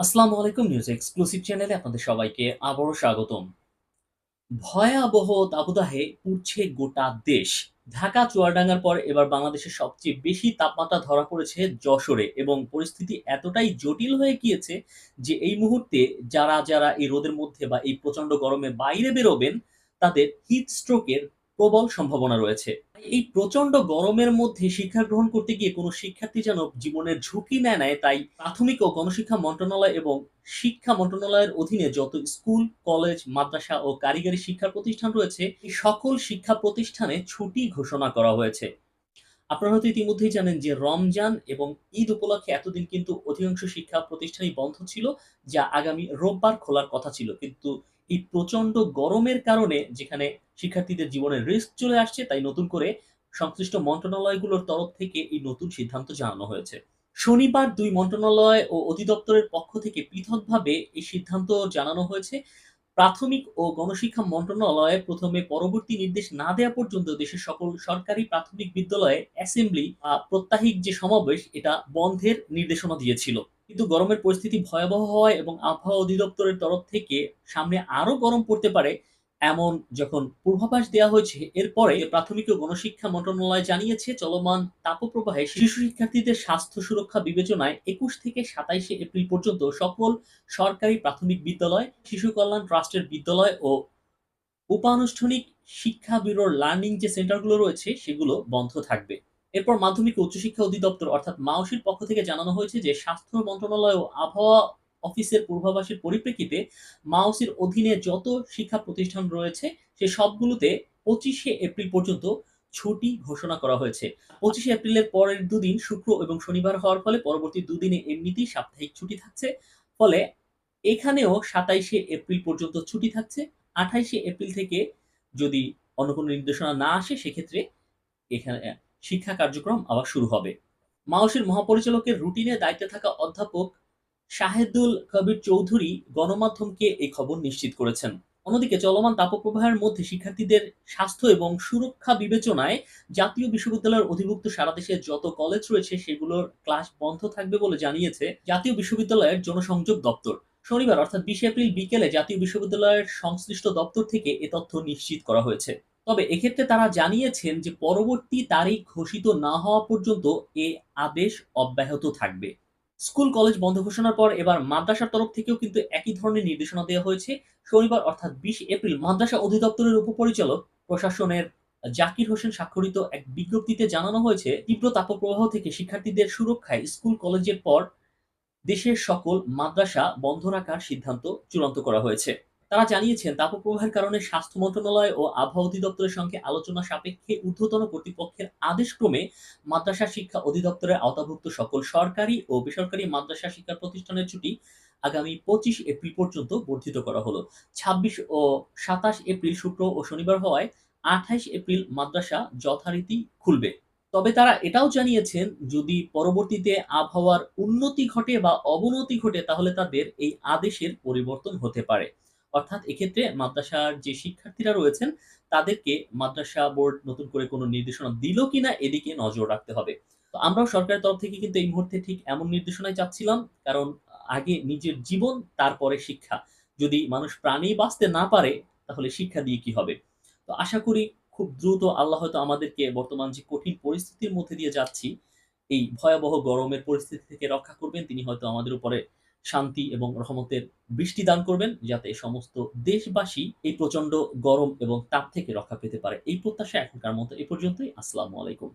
আসসালামু আলাইকুম news exclusive চ্যানেলে আপনাদের সবাইকে আবারও স্বাগতম। ভয়াবহ দাবদাহে পুড়ছে গোটা দেশ। ঢাকা, চুয়াডাঙ্গার পর এবার বাংলাদেশের সবচেয়ে বেশি তাপমাত্রা ধরা পড়েছে যশোরে এবং পরিস্থিতি এতটাই জটিল হয়ে গিয়েছে যে এই মুহূর্তে যারা যারা এই রোদের মধ্যে বা এই প্রচণ্ড গরমে বাইরে বেরোবেন, তাদের হিট স্ট্রোকের প্রবল সম্ভাবনা রয়েছে। এই প্রচণ্ড গরমের মধ্যে শিক্ষা গ্রহণ করতে গিয়ে কোনো শিক্ষার্থী যেন জীবনের ঝুঁকি নেয় নেয় তাই প্রাথমিক ও গণশিক্ষা মন্ত্রণালয় এবং শিক্ষা মন্ত্রণালয়ের অধীনে যত স্কুল, কলেজ, মাদ্রাসা ও কারিগরি শিক্ষা প্রতিষ্ঠান রয়েছে সকল শিক্ষা প্রতিষ্ঠানে ছুটি ঘোষণা করা হয়েছে। আপনারা হয়তো ইতিমধ্যেই জানেন যে রমজান এবং ঈদ উপলক্ষে এতদিন কিন্তু অধিকাংশ শিক্ষা প্রতিষ্ঠানই বন্ধ ছিল, যা আগামী রোববার খোলার কথা ছিল। কিন্তু এই প্রচণ্ড গরমের কারণে যেখানে শিক্ষার্থীদের জীবনের রিস্ক চলে আসছে, তাই নতুন করে সংশ্লিষ্ট মন্ত্রণালয়গুলোর তরফ থেকে এই নতুন সিদ্ধান্ত জানানো হয়েছে। শনিবার দুই মন্ত্রণালয় ও অধিদপ্তরের পক্ষ থেকে পৃথকভাবে এই সিদ্ধান্ত জানানো হয়েছে। প্রাথমিক ও গণশিক্ষা মন্ত্রণালয় প্রথমে পরবর্তী নির্দেশ না দেওয়া পর্যন্ত দেশের সকল সরকারি প্রাথমিক বিদ্যালয়ে অ্যাসেম্বলি বা প্রত্যাহিক যে সমাবেশ, এটা বন্ধের নির্দেশনা দিয়েছিল। কিন্তু গরমের পরিস্থিতি ভয়াবহ হওয়ায় এবং আবহাওয়া অধিদপ্তরের তরফ থেকে সামনে আরও গরম পড়তে পারে এমন যখন পূর্বাভাস দেওয়া হয়েছে, এরপরে প্রাথমিক ও গণশিক্ষা মন্ত্রণালয় জানিয়েছে, চলমান তাপপ্রবাহে শিশু শিক্ষার্থীদের স্বাস্থ্য সুরক্ষা বিবেচনায় একুশ থেকে সাতাইশে এপ্রিল পর্যন্ত সকল সরকারি প্রাথমিক বিদ্যালয়, শিশু কল্যাণ ট্রাস্টের বিদ্যালয় ও উপানুষ্ঠানিক শিক্ষা ব্যুরোর লার্নিং যে সেন্টারগুলো রয়েছে, সেগুলো বন্ধ থাকবে। এরপর মাধ্যমিক উচ্চশিক্ষা অধিদপ্তর, অর্থাৎ মাওসির পক্ষ থেকে জানানো হয়েছে যে, স্বাস্থ্য মন্ত্রণালয় ও আবহাওয়া অফিসের পূর্বাভাসের পরিপ্রেক্ষিতে মাওসির অধীনে যত শিক্ষা প্রতিষ্ঠান রয়েছে, সে সবগুলোতে পঁচিশে এপ্রিল পর্যন্ত ছুটি ঘোষণা করা হয়েছে। পঁচিশে এপ্রিলের পরের দুদিন শুক্র এবং শনিবার হওয়ার ফলে পরবর্তী দুদিনে এমনিতেই সাপ্তাহিক ছুটি থাকছে। ফলে এখানেও সাতাইশে এপ্রিল পর্যন্ত ছুটি থাকছে। আঠাইশে এপ্রিল থেকে যদি অন্য কোনো নির্দেশনা না আসে, সেক্ষেত্রে এখানে, শিক্ষা কার্যক্রম আবার শুরু হবে। মাওসির মহাপরিচালকের রুটিনে দায়িত্বে থাকা অধ্যাপক শাহেদুল কবির চৌধুরী গণমাধ্যমকে এই খবর নিশ্চিত করেছেন। অন্যদিকে চলমান তাপপ্রবাহের মধ্যে শিক্ষার্থীদের স্বাস্থ্য এবং সুরক্ষা বিবেচনায় জাতীয় বিশ্ববিদ্যালয়ের অধিভুক্ত সারা দেশে যত কলেজ রয়েছে সেগুলোর ক্লাস বন্ধ থাকবে বলে জানিয়েছে জাতীয় বিশ্ববিদ্যালয়ের জনসংযোগ দপ্তর। শনিবার, অর্থাৎ বিশে এপ্রিল বিকেলে জাতীয় বিশ্ববিদ্যালয়ের সংশ্লিষ্ট দপ্তর থেকে এ তথ্য নিশ্চিত করা হয়েছে। তবে এক্ষেত্রে তারা জানিয়েছেন যে পরবর্তী তারিখ ঘোষিত না হওয়া পর্যন্ত এ আদেশ অব্যাহত থাকবে। স্কুল, কলেজ বন্ধ ঘোষণার পর এবার মাদ্রাসার তরফ থেকেও কিন্তু একই ধরনের নির্দেশনা দেওয়া হয়েছে। শনিবার অর্থাৎ বিশ এপ্রিল মাদ্রাসা অধিদপ্তরের উপপরিচালক প্রশাসনের জাকির হোসেন স্বাক্ষরিত এক বিজ্ঞপ্তিতে জানানো হয়েছে, তীব্র তাপপ্রবাহ থেকে শিক্ষার্থীদের সুরক্ষায় স্কুল, কলেজের পর দেশের সকল মাদ্রাসা বন্ধ রাখার সিদ্ধান্ত চূড়ান্ত করা হয়েছে। তারা জানিয়েছেন তাপপ্রবাহের কারণে স্বাস্থ্য মন্ত্রণালয় ও আবহাওয়া অধিদপ্তরের সঙ্গে আলোচনা সাপেক্ষে ঊর্ধ্বতন কর্তৃপক্ষের আদেশক্রমে মাদ্রাসা শিক্ষা অধিদপ্তরের আওতাভুক্ত সকল সরকারি ও বেসরকারি মাদ্রাসা শিক্ষা প্রতিষ্ঠানের ছুটি আগামী পঁচিশ এপ্রিল পর্যন্ত বর্ধিত করা হলো। ছাব্বিশ ও সাতাশ এপ্রিল শুক্র ও শনিবার হওয়ায় আঠাইশ এপ্রিল মাদ্রাসা যথারীতি খুলবে। তবে তারা এটাও জানিয়েছেন, যদি পরবর্তীতে আবহাওয়ার উন্নতি ঘটে বা অবনতি ঘটে, তাহলে তাদের এই আদেশের পরিবর্তন হতে পারে। অর্থাৎ এক্ষেত্রে মাদ্রাসার যে শিক্ষার্থীরা রয়েছেন, তাদেরকে মাদ্রাসা বোর্ড নতুন করে কোনো নির্দেশনা দিল কিনা এদিকে নজর রাখতে হবে। তো আমরাও সরকারের তরফ থেকে কিন্তু এই মুহূর্তে ঠিক এমন নির্দেশনায় চাচ্ছিলাম, কারণ আগে নিজের জীবন, তারপরে শিক্ষা। যদি মানুষ প্রাণেই বাঁচতে না পারে, তাহলে শিক্ষা দিয়ে কি হবে? তো আশা করি খুব দ্রুত আল্লাহ হয়তো আমাদেরকে বর্তমান যে কঠিন পরিস্থিতির মধ্যে দিয়ে যাচ্ছি, এই ভয়াবহ গরমের পরিস্থিতি থেকে রক্ষা করবেন, তিনি হয়তো আমাদের উপরে শান্তি এবং রহমতের বৃষ্টি দান করবেন, যাতে সমস্ত দেশবাসী এই প্রচণ্ড গরম এবং তাপ থেকে রক্ষা পেতে পারে। এই প্রত্যাশা এখনকার মতো এ পর্যন্তই। আসসালামু আলাইকুম।